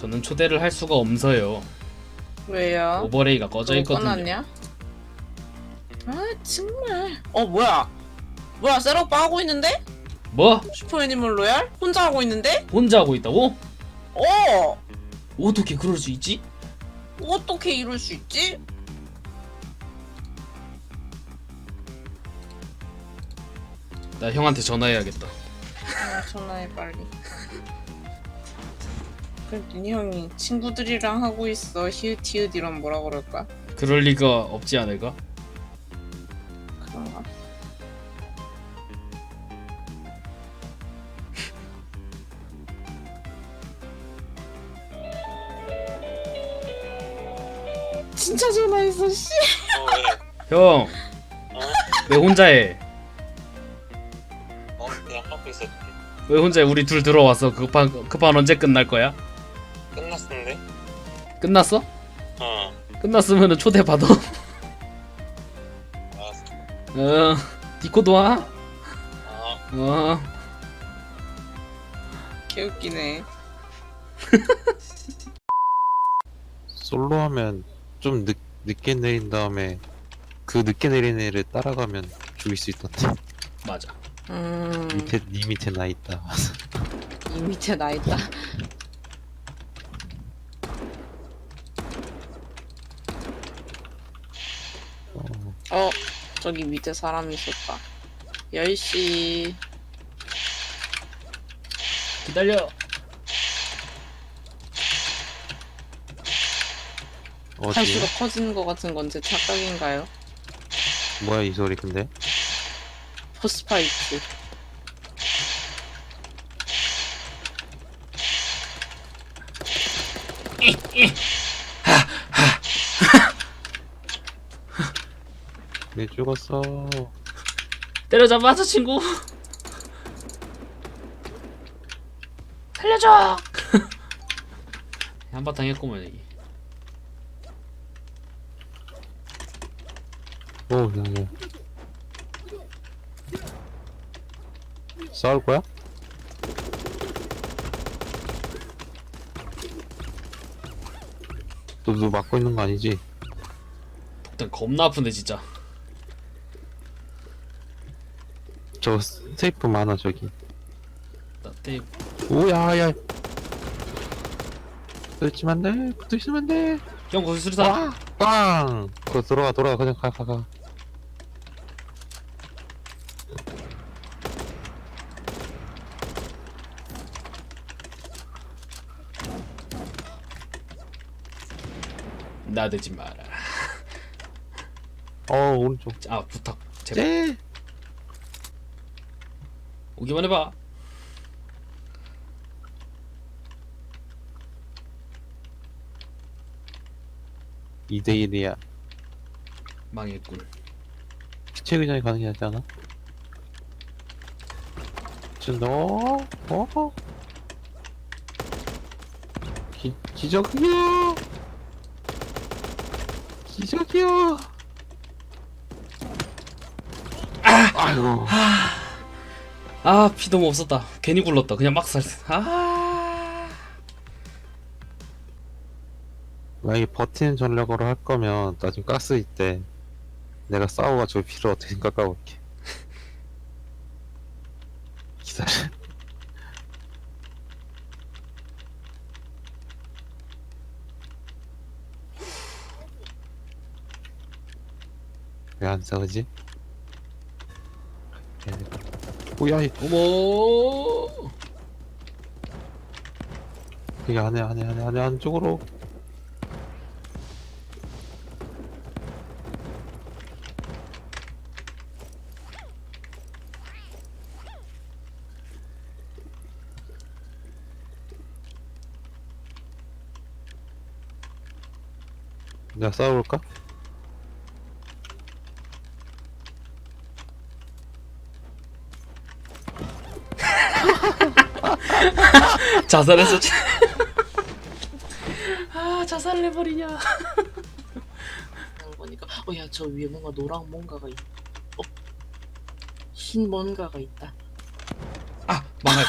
저는 초대를 할 수가 없어요. 왜요? 오버레이가 꺼져 있거든요. 꺼놨냐? 아 정말. 어 뭐야? 뭐야 셋 오빠 하고 있는데? 뭐? 슈퍼 애니멀 로얄? 혼자 하고 있는데? 혼자 하고 있다고? 어! 어떻게 그럴 수 있지? 어떻게 이럴 수 있지? 나 형한테 전화해야겠다. 아, 전화해 빨리. 그랬더니 형이 친구들이랑 하고 있어 히읗히읗 이런 뭐라 그럴까? 그럴 리가 없지 않을까? 그런가? 진짜 전화했어 씨. 어, 왜? 형, 어? 왜 혼자 해? 어? 그냥 하고 있었지. 왜 혼자 해? 우리 둘 들어왔어. 급한 급한 언제 끝날 거야? 끝났어? 어. 끝났으면은 초대 받아. 알았어. 어, 디코도 와. 아, 어, 개웃기네. 솔로 하면 좀 늦, 늦게 내린 다음에 그 늦게 내린 애를 따라가면 죽일 수 있던데 맞아. 음, 밑에 니 밑에 나 있다 이 밑에 나 있다. 어, 어, 저기 밑에 사람 있었다. 10시. 기다려. 어디야? 한수가 커지는 것 같은 건제 착각인가요? 뭐야 이 소리 근데? 포스파이트. 왜 죽었어 때려잡아서 친구. 살려줘. 한바탕 했구만 여기. 오 야야 싸울 거야? 너, 너 맞고 있는 거 아니지? 일단 겁나 아픈데 진짜. 저 세이프 많아 저기 나 때. 오야야 붙어있으면 안돼 붙어있으면 안돼 형 거기 수리사. 빵! 그거 돌아가 돌아가 그냥 가 가 가. 나대지 마라. 어 오른쪽 아 부탁. 제발 쟤! 오기만 해봐. 이대 1이야 망했군. 피체 의전이 가능하지 않아? 저 너? 어? 기, 기적이야! 기적이야! 아이고 아 피 너무 없었다. 괜히 굴렀다. 그냥 막 살. 아. 만약에 버티는 전략으로 할 거면 나중에 가스 있대 내가 싸워가지고 피를 어떻게 깎아볼게 기다려 왜 안 싸우지? 오야 어머. 이게 안해 안해 안해 안해 안쪽으로 내가 싸워볼까? 자살했어. 아 자살을 해버리냐. 보니까 어야 저 위에 뭔가 노랑 뭔가가 있. 어? 흰 뭔가가 있다. 아 망할.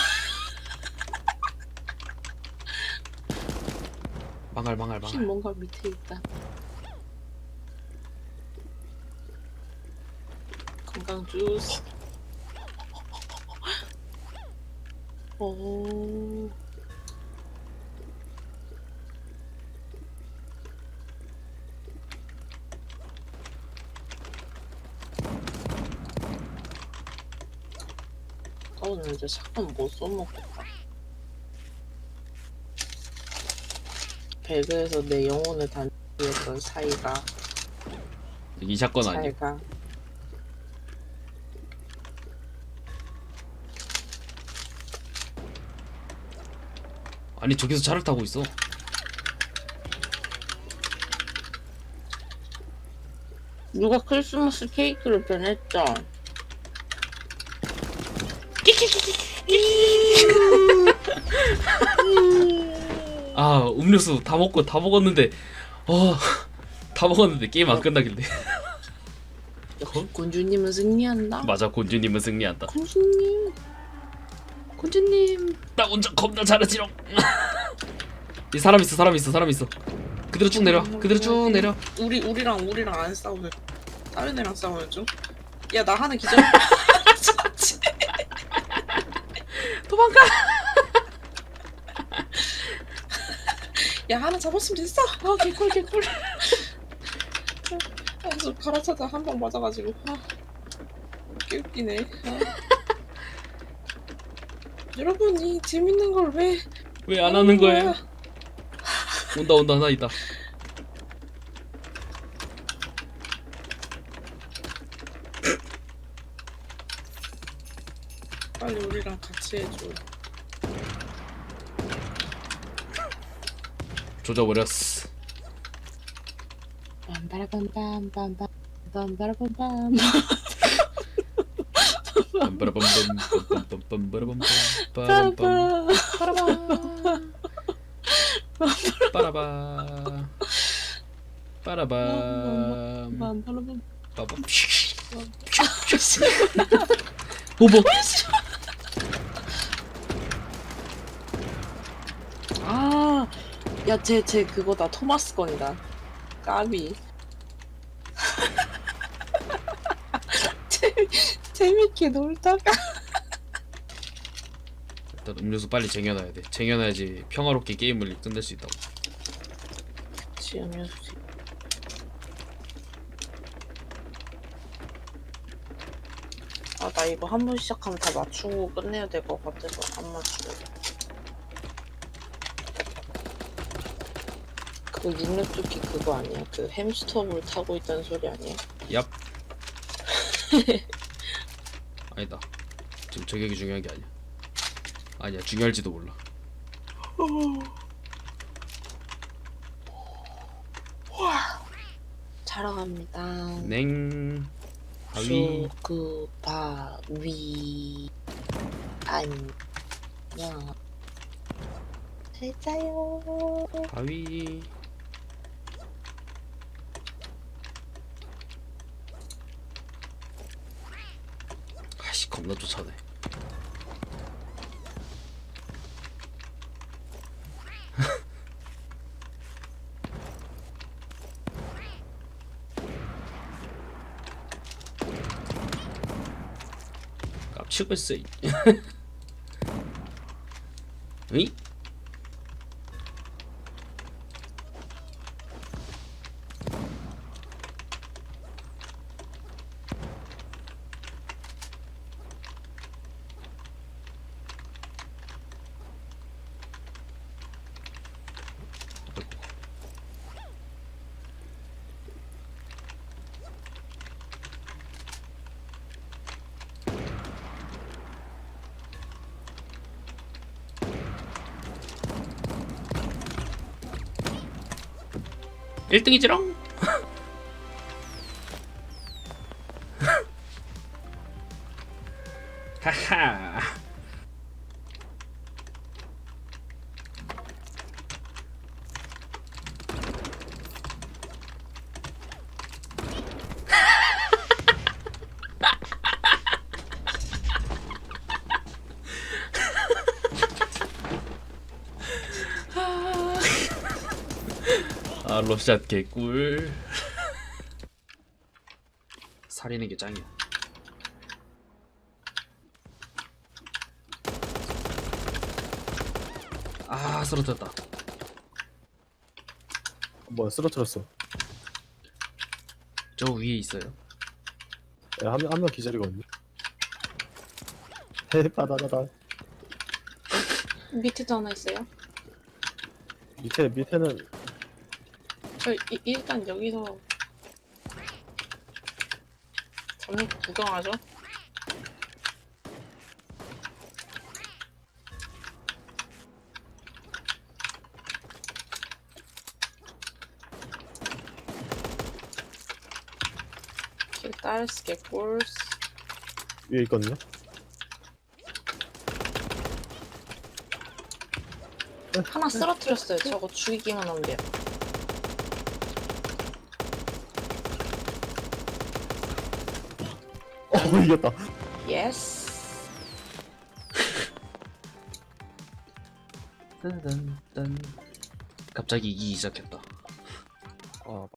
망할 망할 혹시 망할 뭔가 밑에 있다. 건강 주스. 오. 오늘 이제 샷건 못 써먹겠다. 배그에서 내 영혼을 단위했던 사이가 이 사건 아니야 사이가 아니 저기서 차를 타고 있어 누가 크리스마스 케이크를 변했죠? 아 음료수 다 먹고 다 먹었는데 어다 먹었는데 게임 안 끝나길래 역시 곤주님은 승리한다. 맞아 곤주님은 승리한다 곤주님. 곤주님 나 운전 겁나 잘하지롱 이 사람 있어 사람 있어 사람 있어 그대로 쭉 내려 그대로 쭉 내려 우리 우리랑 우리랑 안 싸우는 다른 애랑 싸우는 중. 야 나 하는 기절. 도망가 야 하나 잡았으면 됐어. 아 개꿀 개꿀. 아저 갈아차자 한방 맞아가지고. 아, 개 웃기네. 아. 여러분 이 재밌는 걸 왜? 왜 안 하는 거예요 온다 온다 하나 있다 빨리 우리랑 같이 해줘. 조져버렸어 빰빠라밤밤 빰빰빰빰빰빰빰 빠라바 빰빠라빰 빠밤 어머 아, 야, 쟤, 쟤 그거다. 토마스 건이다. 까비. 재미, 재밌게 놀다가. 일단 음료수 빨리 쟁여놔야 돼 쟁여놔야지 평화롭게 게임을 끝낼 수 있다고 지으면서. 아, 나 이거 한 번 시작하면 다 맞추고 끝내야 될 것 같아서 안 맞추고. 그 육렙조끼 그거 아니야? 그 햄스터볼 타고 있다는 소리 아니야? 얍 아니다 지금 저격이 중요한 게 아니야 아니야 중요할지도 몰라 자러 갑니다. 냉 하위 수구바위 안녕. 잘 자요. 하위 겁나 쫓아내 깝치고 있어 이. 으이? 일등이지롱 아 러시아 개꿀. 살리는 게 짱이야. 아 쓰러졌다. 뭐야 쓰러뜨렸어. 저 위에 있어요. 한명 한 명 기절이거든요 헤 바다다다. 밑에도 하나 있어요. 밑에 밑에는 저 이, 일단 여기서 잠깐 구경하죠. 킬딸스 개꿀스 위에 있거든요 하나 쓰러뜨렸어요. 저거 죽이기만 하면 돼요. 어 이겼다. 예스. 딴딴딴 갑자기 이기 시작했다. 아